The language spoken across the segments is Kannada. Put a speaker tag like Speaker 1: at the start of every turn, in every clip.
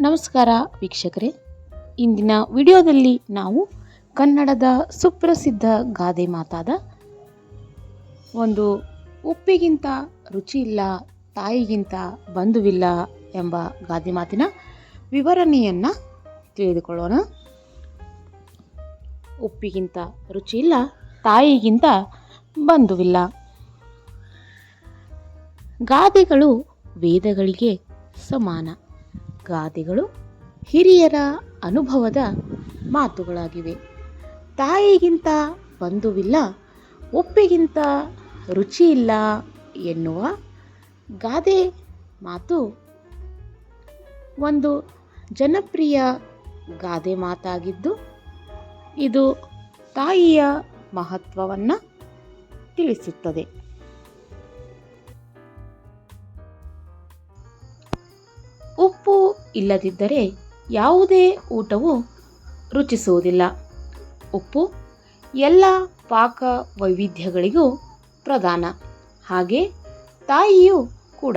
Speaker 1: ನಮಸ್ಕಾರ ವೀಕ್ಷಕರೇ. ಇಂದಿನ ವಿಡಿಯೋದಲ್ಲಿ ನಾವು ಕನ್ನಡದ ಸುಪ್ರಸಿದ್ಧ ಗಾದೆ ಮಾತಾದ ಒಂದು ಉಪ್ಪಿಗಿಂತ ರುಚಿ ಇಲ್ಲ, ತಾಯಿಗಿಂತ ಬಂಧುವಿಲ್ಲ ಎಂಬ ಗಾದೆ ಮಾತಿನ ವಿವರಣೆಯನ್ನು ತಿಳಿದುಕೊಳ್ಳೋಣ. ಉಪ್ಪಿಗಿಂತ ರುಚಿ ಇಲ್ಲ, ತಾಯಿಗಿಂತ ಬಂಧುವಿಲ್ಲ. ಗಾದೆಗಳು ವೇದಗಳಿಗೆ ಸಮಾನ. ಗಾದೆಗಳು ಹಿರಿಯರ ಅನುಭವದ ಮಾತುಗಳಾಗಿವೆ. ತಾಯಿಗಿಂತ ಬಂಧುವಿಲ್ಲ, ಒಪ್ಪಿಗಿಂತ ರುಚಿ ಇಲ್ಲ ಎನ್ನುವ ಗಾದೆ ಮಾತು. ಒಂದು ಜನಪ್ರಿಯ ಗಾದೆ ಮಾತಾಗಿದ್ದು, ಇದು ತಾಯಿಯ ಮಹತ್ವವನ್ನು ತಿಳಿಸುತ್ತದೆ. ಉಪ್ಪು ಇಲ್ಲದಿದ್ದರೆ ಯಾವುದೇ ಊಟವು ರುಚಿಸುವುದಿಲ್ಲ. ಉಪ್ಪು ಎಲ್ಲ ಪಾಕ ವೈವಿಧ್ಯಗಳಿಗೂ ಪ್ರಧಾನ. ಹಾಗೆ ತಾಯಿಯೂ ಕೂಡ.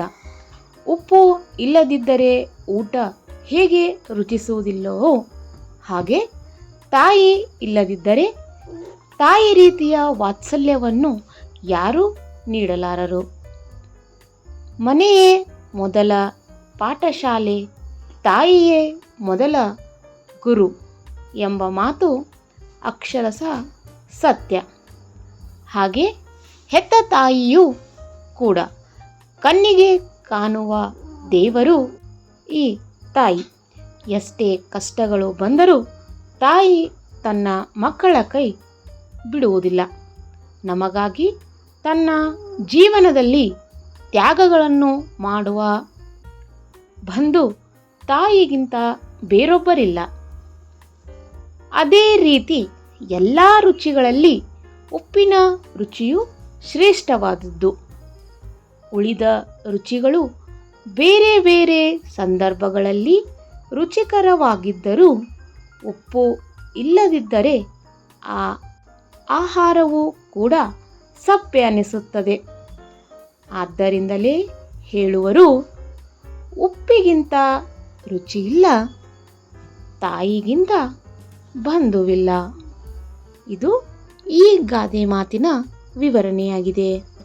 Speaker 1: ಉಪ್ಪು ಇಲ್ಲದಿದ್ದರೆ ಊಟ ಹೇಗೆ ರುಚಿಸುವುದಿಲ್ಲವೋ ಹಾಗೆ ತಾಯಿ ಇಲ್ಲದಿದ್ದರೆ ತಾಯಿ ರೀತಿಯ ವಾತ್ಸಲ್ಯವನ್ನು ಯಾರೂ ನೀಡಲಾರರು. ಮನೆಯೇ ಮೊದಲ ಪಾಠಶಾಲೆ ತಾಯಿಯೇ ಮೊದಲ ಗುರು ಎಂಬ ಮಾತು ಅಕ್ಷರಶಃ ಸತ್ಯ. ಹಾಗೆ ಹೆತ್ತ ತಾಯಿಯೂ ಕೂಡ ಕಣ್ಣಿಗೆ ಕಾಣುವ ದೇವರು ಈ ತಾಯಿ. ಎಷ್ಟೇ ಕಷ್ಟಗಳು ಬಂದರೂ ತಾಯಿ ತನ್ನ ಮಕ್ಕಳ ಕೈ ಬಿಡುವುದಿಲ್ಲ. ನಮಗಾಗಿ ತನ್ನ ಜೀವನದಲ್ಲಿ ತ್ಯಾಗಗಳನ್ನು ಮಾಡುವ ಬಂಧು ತಾಯಿಗಿಂತ ಬೇರೊಬ್ಬರಿಲ್ಲ. ಅದೇ ರೀತಿ ಎಲ್ಲ ರುಚಿಗಳಲ್ಲಿ ಉಪ್ಪಿನ ರುಚಿಯು ಶ್ರೇಷ್ಠವಾದದ್ದು. ಉಳಿದ ರುಚಿಗಳು ಬೇರೆ ಬೇರೆ ಸಂದರ್ಭಗಳಲ್ಲಿ ರುಚಿಕರವಾಗಿದ್ದರೂ ಉಪ್ಪು ಇಲ್ಲದಿದ್ದರೆ ಆ ಆಹಾರವು ಕೂಡ ಸಪ್ಪೆ ಅನಿಸುತ್ತದೆ. ಆದ್ದರಿಂದಲೇ ಹೇಳುವರು ಉಪ್ಪಿಗಿಂತ ರುಚಿ ಇಲ್ಲ ತಾಯಿಗಿಂತ ಬಂಧುವಿಲ್ಲ. ಇದು ಈ ಗಾದೆ ಮಾತಿನ ವಿವರಣೆಯಾಗಿದೆ.